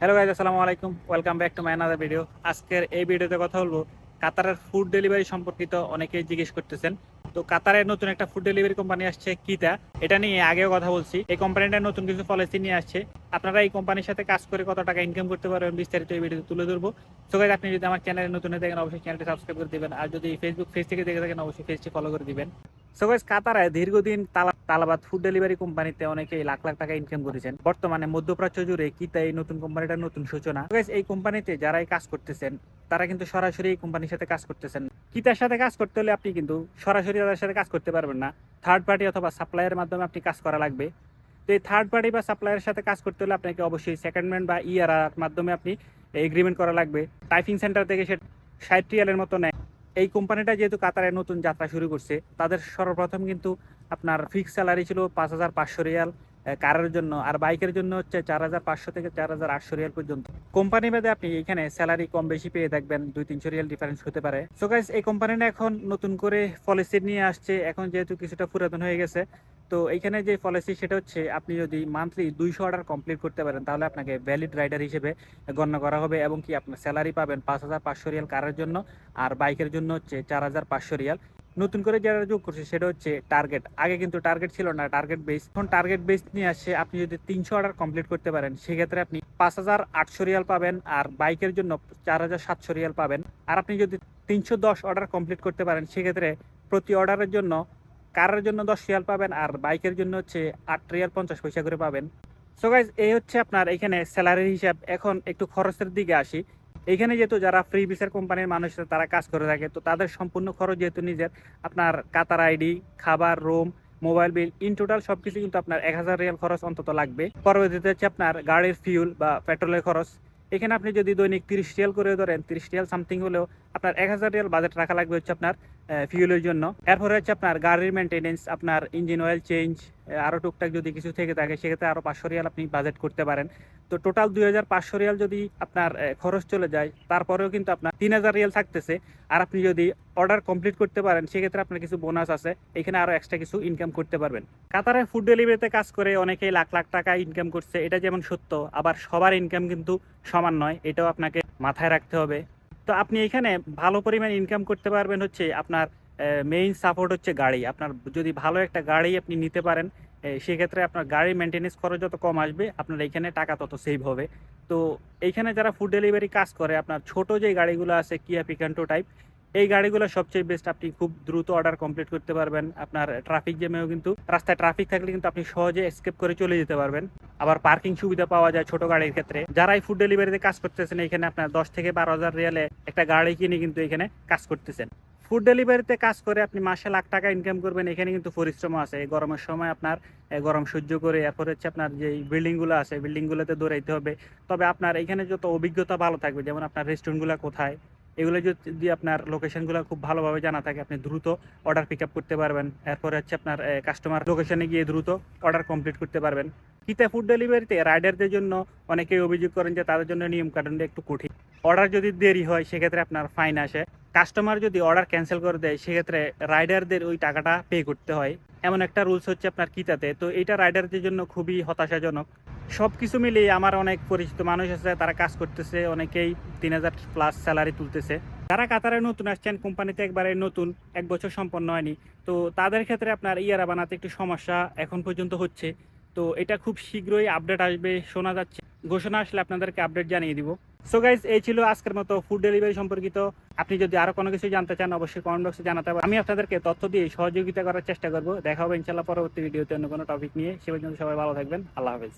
Hello guys আসসালামু আলাইকুম। Welcome back to my another video আজকের এই ভিডিওতে কথা বলব কাতারের ফুড ডেলিভারি সম্পর্কিত অনেকেই জিজ্ঞেস করতেছেন। তো কাতারের নতুন একটা ফুড ডেলিভারি কোম্পানি আসছে, কিতা? এটা নিয়ে আগেও কথা বলছি। এই কোম্পানিটা নতুন কিছু পলিসি নিয়ে আসছে। আপনারা এই কোম্পানির সাথে কাজ করে কত টাকা ইনকাম করতে পারবেন বিস্তারিত এই ভিডিওতে তুলে ধরবো। সো গাইজ আপনি যদি আমার চ্যানেলে নতুন হয়ে থাকেন, অবশ্যই চ্যানেলটি সাবস্ক্রাইব করে দিবেন। আর যদি ফেসবুক পেজ থেকে দেখে থাকেন, অবশ্যই পেজটি ফলো করে দিবেন। সো গাইজ কাতারে দীর্ঘদিন তালাবাদ ফুড ডেলিভারি কোম্পানিতে অনেকেই লাখ লাখ টাকা ইনকাম করেছেন। বর্তমানে মধ্যপ্রাচ্য জুড়ে কিতা এই নতুন কোম্পানিটার নতুন সূচনা? এই কোম্পানিতে যারাই কাজ করতেছেন, তারা কিন্তু সরাসরি এই কোম্পানির সাথে কাজ করতেছেন কিতার সাথে কাজ করতে হলে আপনি কিন্তু সরাসরি তাদের সাথে কাজ করতে পারবেন না। থার্ড পার্টি অথবা সাপ্লাইয়ের মাধ্যমে আপনি কাজ করা লাগবে। তো এই থার্ড পার্টি বা সাপ্লাইয়ের সাথে কাজ করতে হলে আপনাকে অবশ্যই সেকেন্ডম্যান বা ইআরআর মাধ্যমে আপনি এগ্রিমেন্ট করা লাগবে। টাইপিং সেন্টার থেকে সে ষাট রিয়ালের মতো নেয়। এই কোম্পানিটা যেহেতু কাতারে নতুন যাত্রা শুরু করছে, তাদের সর্বপ্রথম কিন্তু আপনার ফিক্স স্যালারি ছিল পাঁচ হাজার পাঁচশো রিয়াল কারের জন্য আর বাইকের জন্য হচ্ছে চার হাজার পাঁচশো থেকে চার হাজার আটশো রিয়াল পর্যন্ত। কোম্পানি ভেদে আপনি এখানে স্যালারি কম বেশি পেয়ে থাকবেন, দুই তিনশো রিয়াল ডিফারেন্স হতে পারে। সো গাইস এই কোম্পানিটা এখন নতুন করে পলিসি নিয়ে আসছে। এখন যেহেতু কিছুটা পুরাতন হয়ে গেছে, তো এইখানে যে পলিসি সেটা হচ্ছে আপনি যদি মান্থলি দুইশো অর্ডার কমপ্লিট করতে পারেন, তাহলে আপনাকে ভ্যালিড রাইডার হিসেবে গণ্য করা হবে এবং কি আপনার স্যালারি পাবেন পাঁচ হাজার পাঁচশো রিয়াল কারের জন্য আর বাইকের জন্য হচ্ছে চার হাজার পাঁচশো রিয়াল। নতুন করে যারা যোগ করছে, সেটা হচ্ছে টার্গেট আগে কিন্তু টার্গেট ছিল না টার্গেট বেস এখন টার্গেট বেস নিয়ে আসছে আপনি যদি তিনশো অর্ডার কমপ্লিট করতে পারেন, সেক্ষেত্রে আপনি পাঁচ হাজার আটশো রিয়াল পাবেন আর বাইকের জন্য চার হাজার সাতশো রিয়াল পাবেন। আর আপনি যদি তিনশো দশ অর্ডার কমপ্লিট করতে পারেন, সেক্ষেত্রে প্রতি অর্ডারের জন্য কারের জন্য দশ রিয়াল পাবেন আর বাইকের জন্য হচ্ছে আট রিয়াল পঞ্চাশ পয়সা করে পাবেন। সো গাইজ এই হচ্ছে আপনার এখানে স্যালারির হিসাব। এখন একটু খরচের দিকে আসি। এখানে যেহেতু যারা ফ্রি বিসের কোম্পানির মানুষ তারা কাজ করে থাকে, তো তাদের সম্পূর্ণ খরচ যেহেতু নিজের, আপনার কাতার আইডি খাবার room mobile bill in total সব কিছু কিন্তু আপনার এক হাজার রিয়াল খরচ অন্তত লাগবে। পরবর্তীতে হচ্ছে আপনার গাড়ির ফিউল বা পেট্রোলের খরচ। এখানে আপনি যদি দৈনিক তিরিশ রিয়াল করে ধরেন, তিরিশ রিয়াল সামথিং হলেও আপনার এক হাজার রিয়াল বাজেট রাখা লাগবে হচ্ছে আপনার ফিউলের জন্য। এরপরে হচ্ছে আপনার গাড়ির মেনটেনেন্স আপনার ইঞ্জিন অয়েল চেঞ্জ আরও টুকটাক যদি কিছু থেকে থাকে, সেক্ষেত্রে আরও পাঁচশো রিয়াল আপনি বাজেট করতে পারেন। তো টোটাল দুই হাজার পাঁচশো রিয়াল যদি আপনার খরচ চলে যায়, তারপরেও কিন্তু আপনার তিন হাজার রিয়াল থাকতেছে। আর আপনি যদি অর্ডার কমপ্লিট করতে পারেন, সেক্ষেত্রে আপনার কিছু বোনাস আছে। এখানে আরও এক্সট্রা কিছু ইনকাম করতে পারবেন। কাতারে ফুড ডেলিভারিতে কাজ করে অনেকেই লাখ লাখ টাকা ইনকাম করছে। এটা যেমন সত্য, আবার সবার ইনকাম কিন্তু সমান নয়, এটাও আপনাকে মাথায় রাখতে হবে। তো আপনি এখানে ভালো পরিমাণ ইনকাম করতে পারবেন হচ্ছে আপনার মেইন সাপোর্ট হচ্ছে গাড়ি। আপনার যদি ভালো একটা গাড়ি আপনি নিতে পারেন সেক্ষেত্রে আপনার গাড়ির মেনটেনেন্স খরচ যত কম আসবে, আপনার এইখানে টাকা তত সেভ হবে। তো এইখানে যারা ফুড ডেলিভারি কাজ করে, আপনার ছোট যে গাড়িগুলো আছে কিয়া পিকান্টো টাইপ এই গাড়িগুলো সবচেয়ে বেস্ট আপনি খুব দ্রুত অর্ডার কমপ্লিট করতে পারবেন। আপনার ট্রাফিক জ্যামেও কিন্তু, রাস্তায় ট্রাফিক থাকলে কিন্তু আপনি সহজে এসকেপ করে চলে যেতে পারবেন। আবার পার্কিং সুবিধা পাওয়া যায় ছোট গাড়ির ক্ষেত্রে। যারা এই ফুড ডেলিভারিতে কাজ করতেছেন, এখানে আপনার দশ থেকে বারো হাজার রিয়ালে একটা গাড়ি কিনে কিন্তু এখানে কাজ করতেছেন। ফুড ডেলিভারিতে কাজ করে আপনি মাসে লাখ টাকা ইনকাম করবেন, এখানে কিন্তু পরিশ্রম আছে। এই গরমের সময় আপনার গরম সহ্য করে, এরপর হচ্ছে আপনার যে বিল্ডিংগুলো আছে বিল্ডিংগুলোতে দৌড়াইতে হবে। তবে আপনার এখানে যত অভিজ্ঞতা ভালো থাকবে, যেমন আপনার রেস্টুরেন্টগুলো কোথায়, এগুলো যদি আপনার লোকেশনগুলো খুব ভালোভাবে জানা থাকে, আপনি দ্রুত অর্ডার পিক আপ করতে পারবেন। এরপরে হচ্ছে আপনার কাস্টমার লোকেশনে গিয়ে দ্রুত অর্ডার কমপ্লিট করতে পারবেন। কিতা ফুড ডেলিভারিতে রাইডারদের জন্য অনেকেই অভিযোগ করেন যে তাদের জন্য নিয়ম কানুনটা একটু কঠিন। অর্ডার যদি দেরি হয়, সেক্ষেত্রে আপনার ফাইন আসে। কাস্টমার যদি অর্ডার ক্যান্সেল করে দেয়, সেক্ষেত্রে রাইডারদের ওই টাকাটা পে করতে হয়। এমন একটা রুলস হচ্ছে আপনার কিতাতে। তো এটা রাইডারদের জন্য খুবই হতাশাজনক। সব কিছু মিলিয়ে আমার অনেক পরিচিত মানুষ আছে, তারা কাজ করতেছে, অনেকেই তিন হাজার প্লাস স্যালারি তুলতেছে। যারা কাতারে নতুন আসছেন, কোম্পানিতে একবারে নতুন, এক বছর সম্পন্ন হয়নি। তো তাদের ক্ষেত্রে আপনার ইয়ারা বানাতে একটু সমস্যা এখন পর্যন্ত হচ্ছে। তো এটা খুব শীঘ্রই আপডেট আসবে, শোনা যাচ্ছে। ঘোষণা আসলে আপনাদেরকে আপডেট জানিয়ে দিব। সো গাইজ এই ছিল আজকের মতো ফুড ডেলিভারি সম্পর্কিত। আপনি যদি আরও কোনো কিছু জানতে চান, অবশ্যই কমেন্ট বক্সে জানাতে পারেন। আমি আপনাদেরকে তথ্য দিয়ে সহযোগিতা করার চেষ্টা করব। দেখা হবে ইনশাল্লাহ পরবর্তী ভিডিওতে অন্য কোনো টপিক নিয়ে। সে পর্যন্ত সবাই ভালো থাকবেন। আল্লাহ হাফেজ।